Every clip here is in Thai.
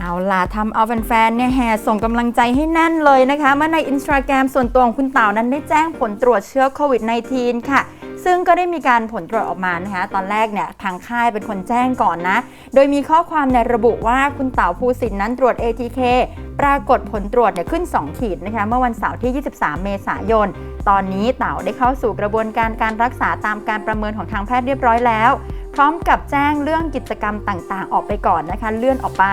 เอาล่ะทำเอาแฟนๆเนี่ยแห่ส่งกำลังใจให้แน่นเลยนะคะเมื่อในอินสตาแกรมส่วนตัวของคุณเต่านั้นได้แจ้งผลตรวจเชื้อโควิด -19 ค่ะ ซึ่งก็ได้มีการผลตรวจออกมานะคะ ตอนแรกเนี่ยทางค่ายเป็นคนแจ้งก่อนนะ โดยมีข้อความในระบุว่าคุณเต่าภูสินนั้นตรวจ ATK ปรากฏผลตรวจเนี่ยขึ้น 2 ขีดนะคะ เมื่อวันเสาร์ที่ 23 เมษายน ตอนนี้เต่าได้เข้าสู่กระบวนการการรักษาตามการประเมินของทางแพทย์เรียบร้อยแล้ว พร้อมกับแจ้งเรื่องกิจกรรมต่างๆ ออกไปก่อนนะคะ เลื่อนออกไป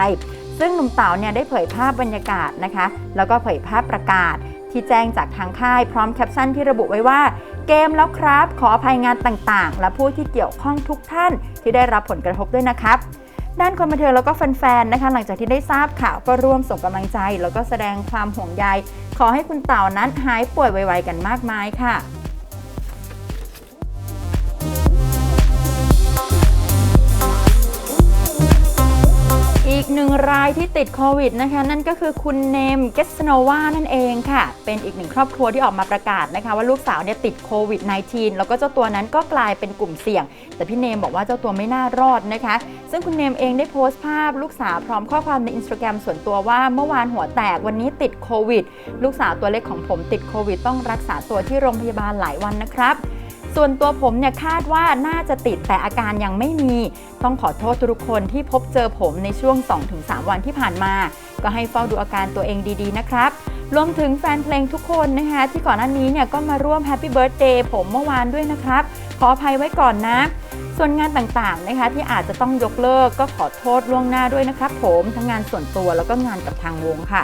ซึ่งหนุ่มเต๋าเนี่ยได้เผยภาพบรรยากาศนะคะ แล้วก็เผยภาพประกาศที่แจ้งจากทางค่ายพร้อมแคปชั่นที่ระบุไว้ว่า เกมแล้วครับ ขออภัยงานต่างๆ และผู้ที่เกี่ยวข้องทุกท่านที่ได้รับผลกระทบด้วยนะครับด้านคนบันเทิงแล้วก็แฟนๆ นะคะ หลังจากที่ได้ทราบข่าวก็ร่วมส่งกำลังใจ แล้วก็แสดงความห่วงใย ขอให้คุณเต่านั้นหายป่วยไวๆกันมากมายค่ะ กหนึ่งรายที่ติดโควิดนะคะ นั่นก็คือคุณเนมเกสโนวานั่นเองค่ะ เป็นอีกหนึ่งครอบครัวที่ออกมาประกาศนะคะ ว่าลูกสาวเนี่ยติดโควิด -19 แล้วก็เจ้าตัวนั้นก็กลายเป็นกลุ่มเสี่ยง แต่พี่เนมบอกว่าเจ้าตัวไม่น่ารอดนะคะ ซึ่งคุณเนมเองได้โพสต์ภาพลูกสาวพร้อมข้อความในอินสตาแกรมส่วนตัวว่าเมื่อวานหัวแตกวันนี้ติดโควิด ลูกสาวตัวเล็กของผมติดโควิด ต้องรักษาตัวที่โรงพยาบาลหลายวันนะครับ ส่วนตัวผมเนี่ยคาดว่าน่าจะติดแต่อาการยังไม่มี ต้องขอโทษทุกคนที่พบเจอผมในช่วง 2-3 วันที่ผ่านมา ก็ให้เฝ้าดูอาการตัวเองดีๆนะครับรวมถึงแฟนเพลงทุกคนนะคะที่ก่อนหน้านี้เนี่ยก็มาร่วมแฮปปี้เบิร์ a เดย์ผมเมื่อวานด้วยนะครับ ขออภัยไว้ก่อนนะ ส่วนงานต่างๆนะคะที่อาจจะต้องยกเลิกก็ขอโทษล่วงหน้าด้วยนะครับผมทั้งงานส่วนตัวแล้วก็งานกับทางวงค่ะ